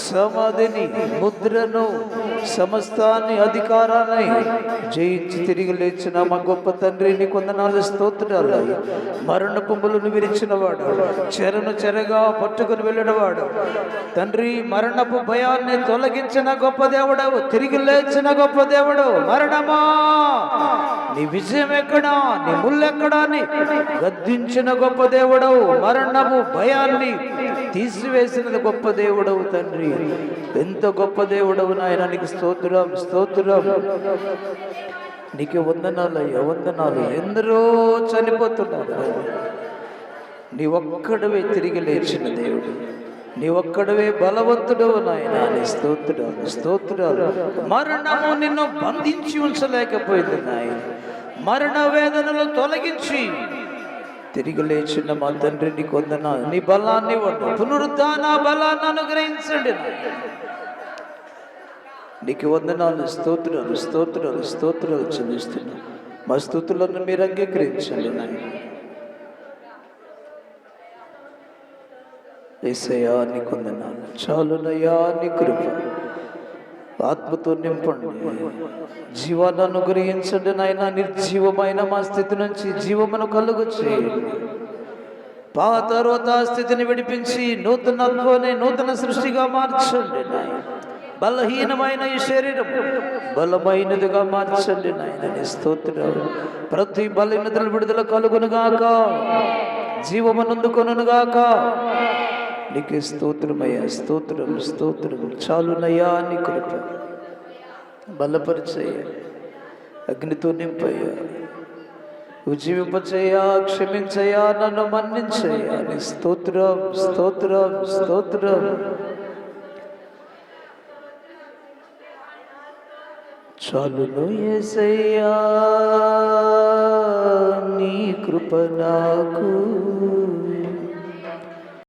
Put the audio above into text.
సమాధిని ముద్రను సమస్తాన్ని అధికారాన్ని జయించి తిరిగి లేచిన మా గొప్ప తండ్రి నీ కొందనాలు స్తోత్రాలు మరణ పుంబులను విరిచినవాడు చెరను చెరగా పట్టుకుని వెళ్ళినవాడు తండ్రి మరణపు భయాన్ని తొలగించిన గొప్ప దేవుడవు తిరిగి లేచిన గొప్ప దేవుడు మరణమా? నీ విజయం ఎక్కడా? నీ ముళ్ళెక్కడా అని గద్దించిన గొప్ప దేవుడవు మరణము భయాన్ని తీసివేసినది గొప్ప దేవుడవు తండ్రి. ఎంత గొప్ప దేవుడవు నాయన నీకు స్తోత్రం స్తోత్రం. నీకు వందనాలయ్యా వందనాలు. ఎందరో చనిపోతున్నారు నీ ఒక్కడవే తిరిగి లేచిన దేవుడు. నీ ఒక్కడవే బలవంతుడు నాయన. నీ స్తోత్రాలు స్తోత్రాలు. మరణము నిన్ను బంధించి ఉంచలేకపోయింది నాయన. మరణ వేదనలు తొలగించి తిరిగి లేచిన మా తండ్రి నీ కొందన నీ బలాన్ని ఇవ్వండి పునరుద్ధాన బలాన్ని అనుగ్రహించండి నీకు వందనాలు స్తోత్రాలు స్తోత్రాలు స్తోత్రాలు చెల్లిస్తున్నాను. మా స్థుతులను మీరు అంగీకరించండి నాయన. ఏసయ్యా నీ కొందనాలు చాలునయా నీ కృప. ఆత్మతో నింపండి. జీవాన్ని అనుగ్రహించండి నాయన నిర్జీవమైన మా స్థితి నుంచి జీవమును కలుగు చేయండి పాత రోత స్థితిని విడిపించి నూతనత్వాన్ని నూతన సృష్టిగా మార్చండి నాయన. బలహీనమైన ఈ శరీరం బలమైనదిగా మార్చండి నాయన. స్తోత్రం ప్రతి బలహీనతలు విడుదల కలుగునుగాక. జీవమునందుకొనుగాక నీకే స్తోత్రమయ్యా స్తోత్రం స్తోత్రం. చాలునయ్యా నీ కృప. బలపరిచయ్యా అగ్నితో నింపయ్యా. ఉజ్జీవింపచేయా క్షమించయా నన్ను మన్నించయ్యా నీ స్తోత్రం స్తోత్రం స్తోత్రం. చాలును ఏసయ్యా నీ కృప నాకు.